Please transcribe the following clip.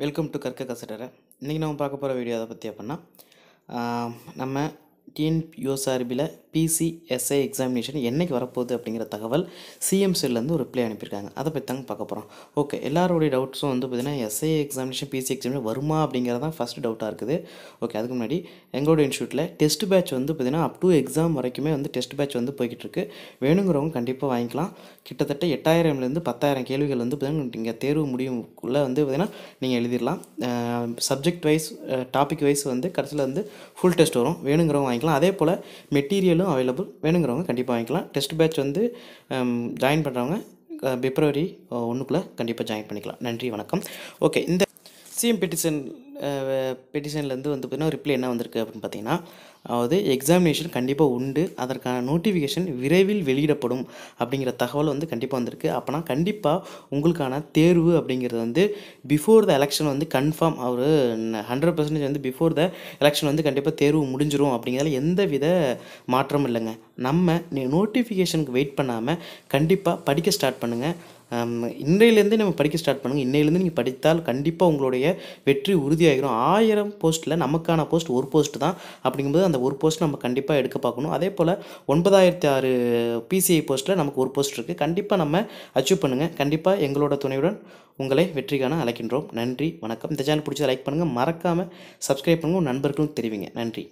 Welcome to கற்க கசடரை இன்றைக்கி நம்ம பார்க்க போகிற வீடியோ அதை பற்றி அப்படின்னா நம்ம நம்ம சார்பில் பிசிஎஸ்ஐ எக்ஸாமினேஷன் என்னைக்கு வரப்போகுது அப்படிங்கிற தகவல் சிஎம்சிலேருந்து ஒரு ரிப்ளை அனுப்பியிருக்காங்க. அதை பற்றி தாங்க பார்க்க போகிறோம் ஓகே எல்லாருடைய டவுட்ஸும் வந்து பார்த்திங்கன்னா எஸ்ஐ எக்ஸாமினேஷன் பிசி எக்ஸாமினேஷன் வருமா அப்படிங்கிறது தான் ஃபஸ்ட்டு டவுட்டாக இருக்குது. ஓகே அதுக்கு முன்னாடி எங்களோட இன்ஸ்டியூட்டில் டெஸ்ட் பேட்ச் வந்து பார்த்திங்கன்னா அப் டு எக்ஸாம் வரைக்குமே வந்து டெஸ்ட் பேட்ச் வந்து போய்கிட்டு இருக்கு. வேணுங்கிறவங்க கண்டிப்பாக வாங்கிக்கலாம். கிட்டத்தட்ட எட்டாயிரம்லேருந்து பத்தாயிரம் கேள்விகள் வந்து பார்த்திங்கன்னா நீங்கள் தேர்வு முடியும்குள்ளே வந்து பார்த்திங்கன்னா நீங்கள் எழுதிடலாம். சப்ஜெக்ட் வைஸ் டாபிக் வைஸ் வந்து கடைசியில் வந்து ஃபுல் டெஸ்ட் வரும். வேணுங்கிறவங்க வாங்கிக்கலாம். அதே போல் மெட்டீரியல் மெட்டீரியலும் அவைலபிள் வேணுங்கிறவங்க கண்டிப்பாக வாங்கிக்கலாம். டெஸ்ட் பேட்ச் வந்து ஜாயின் பண்ணுறவங்க பிப்ரவரி ஒன்றுக்குள்ளே கண்டிப்பாக ஜாயின் பண்ணிக்கலாம். நன்றி வணக்கம். ஓகே இந்த சிஎம் பெட்டிஷன் பெட்டிஷன்லேருந்து வந்து பார்த்தீங்கன்னா ரிப்ளை என்ன வந்திருக்கு அப்படின்னு பார்த்தீங்கன்னா அதாவது எக்ஸாமினேஷன் கண்டிப்பாக உண்டு. அதற்கான நோட்டிஃபிகேஷன் விரைவில் வெளியிடப்படும் அப்படிங்கிற தகவல் வந்து கண்டிப்பாக வந்திருக்கு. அப்போனா கண்டிப்பாக உங்களுக்கான தேர்வு அப்படிங்கிறது வந்து பிஃபோர் த எலெக்ஷன் வந்து கன்ஃபார்ம் அவர் ஹண்ட்ரட் பர்சன்டேஜ் வந்து பிஃபோர் த எலெக்ஷன் வந்து கண்டிப்பாக தேர்வு முடிஞ்சிரும் அப்படிங்கிறதுல எந்த வித மாற்றமும் இல்லைங்க. நம்ம நோட்டிஃபிகேஷனுக்கு வெயிட் பண்ணாமல் கண்டிப்பாக படிக்க ஸ்டார்ட் பண்ணுங்கள் இன்றையிலேருந்து நம்ம படிக்க ஸ்டார்ட் பண்ணுங்கள் இன்னையிலேருந்து நீங்கள் படித்தால் கண்டிப்பாக உங்களுடைய வெற்றி உறுதியாகிடும் ஆயிரம் போஸ்ட்டில் நமக்கான போஸ்ட் ஒரு போஸ்ட் தான். அப்படிங்கும்போது அந்த ஒரு போஸ்ட் நம்ம கண்டிப்பாக எடுக்க பார்க்கணும். அதே போல் ஒன்பதாயிரத்தி ஆறு பிசிஐ போஸ்ட்டில் நமக்கு ஒரு போஸ்ட் இருக்குது கண்டிப்பாக நம்ம அச்சீவ் பண்ணுங்கள் கண்டிப்பாக எங்களோட துணையுடன் உங்களை வெற்றி காண அழைக்கின்றோம். நன்றி வணக்கம். இந்த சேனல் பிடிச்சதை லைக் பண்ணுங்கள் மறக்காமல் சப்ஸ்கிரைப் பண்ணுங்கள் நண்பர்களும் தெரிவிங்க. நன்றி.